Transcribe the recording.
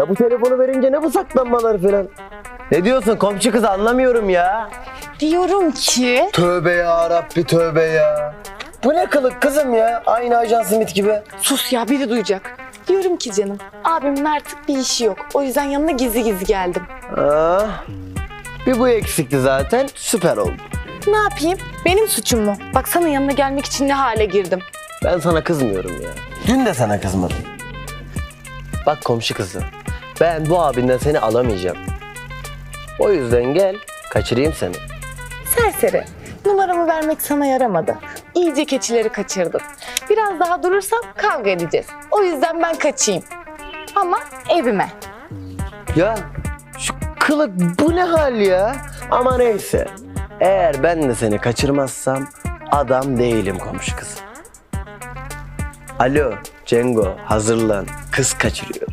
Ya bu telefonu verince ne bu saklanmalar falan? Ne diyorsun komşu kız anlamıyorum ya. Diyorum ki... Tövbe ya Rabbi tövbe ya. Bu ne kılık kızım ya? Aynı Ajan Smith gibi. Sus ya biri duyacak. Diyorum ki canım abimin artık bir işi yok. O yüzden yanına gizli gizli geldim. Ah, bir bu eksikti zaten süper oldu. Ne yapayım? Benim suçum mu? Bak sana yanına gelmek için ne hale girdim. Ben sana kızmıyorum ya. Dün de sana kızmadım. Bak komşu kızı. Ben bu abinden seni alamayacağım. O yüzden gel kaçırayım seni. Serseri. Numaramı vermek sana yaramadı. İyice keçileri kaçırdın. Biraz daha durursam kavga edeceğiz. O yüzden ben kaçayım. Ama evime. Ya şu kılık bu ne hal ya? Ama neyse. Eğer ben de seni kaçırmazsam adam değilim komşu kızı. Alo Cengo hazırlan. Kız kaçırıyor.